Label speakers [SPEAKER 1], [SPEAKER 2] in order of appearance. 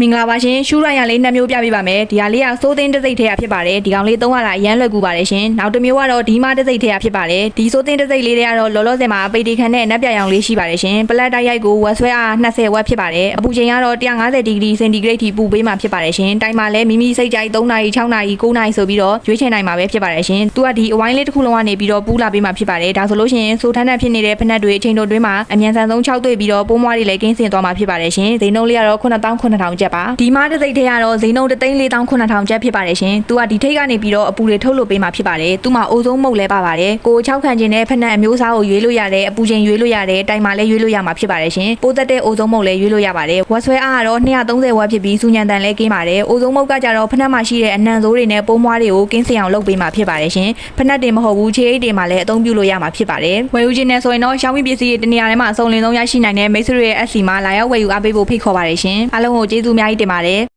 [SPEAKER 1] မင်္ဂလာပါရှင်ရှူရိုင်ရလေးနှစ်မျိုးပြပေးပါမယ်ဒီဟာလေးကစိုးသင်းတစ်စိတ်ထဲကဖြစ်ပါတယ်ဒီကောင်လေးသုံးရတာအရန်လွယ်ကူပါတယ်ရှင်နောက်တစ်မျိုးကတော့ဒီမတစ်စိတ်ထဲကဖြစ်ပါတယ်ဒီစိုးသင်းတစ်စိတ်လေးတွေကတော့လောလောဆယ်မှာပေတီခန်နဲ့နက်ပြရောင်လေးရှိပါတယ်ရှင်ပလက်တိုက်ရိုက်ကိုဝက်ဆွဲအား20ဝက်ဖြစ်ပါတယ်အပူချိန်ကတော့150ဒီဂရီစင်တီဂရိတ်ထိပူပေးမှာဖြစ်ပါတယ်ရှင်တိုင်မှာလည်းမိမိစိတ်ကြိုက်3နာရီ6နာရီ9နာရီဆိုပြီးတော့ရွေးချယ်နိုင်မှာပဲဖြစ်ပါတယ်ရှင်သူကဒီအဝိုင်းလေးတစ်ခုလုံးကနေပြီးတော့ပူလာပေးမှာဖြစ်ပါတယ်ဒါဆိုလို့ရှိရင်စိုးထန်းထန်းဖြစ်နေတဲ့ဖက်နှက်တွေအချိန်တို့တွင်းမှာအမြန်ဆန်ဆုံး6တွေ့ပြီးတော့ပိုးမွားတွေလည်းကင်းစင်သွားမှာဖြစ်ပါတယ်ရှင်ဇိန်နှုန်းလေးကတော့9900ကျပ်ပါဒီမားတစ်စိတ်ထဲကတော့ဇိန်နှုန်း3,400ကျပ်ဖြစ်ပါတယ်ရှင်သူကဒီထိတ်ကနေပြီးတော့အပူတွေထုတ်လို့ပေးမှာဖြစ်ပါတယ်သူမှအိုဆုံးမုတ်လဲပါပါတယ်ကို6ခံခြင်းနဲ့ဖက်နှက်အမျိုးအစားကိုရွေးလို့ရတယ်အပူချိန်ရွေးလို့ရတယ်တိုင်မှာလည်းရွေးလို့ရမှာဖြစ်ပါတယ်ရှင်ပိုးသက်တဲ့အိုဆုံးမုတ်လည်းရွေးလို့ရပါတယ်ဝက်ဆွဲအားကတော့230ဝက်ဖြစ်ပြီးစူညံတန်လည်းကင်းပါတယ်အိုဆုံးမုတ်ကကြတော့ဖက်နှက်မှာရှိတဲ့အနံဆိုးတွေနဲ့ပိုးမွားတွေကိုကင်းစင်အောင်လုပ်ပေးမှာဖြစ်ပါတယ်ရှင်ဖက်နှက်တွေမဟုတ်ဘူးခြေအိတ်တွေမှာလည်းအသုံးပြုလို့ရမှာဖြစ်ပါတယ်ဝယ်ယူခြင်းနဲ့ဆိုရင်တော့ရှောင်းမီပစ္စည်းတွေတနေရာထဲမှာအစုံလင်ဆုံးရရှိနိုင်တဲ့မိတ်ဆွေတွေရဲ့ SC မှာလာရောက်ဝယ်ယူအားပေးဖို့ဖိတ်ခေါ်ပါတယ်ရှင်အားလုံးကိုကျေးဇူးအများကြီးတင်ပါတယ်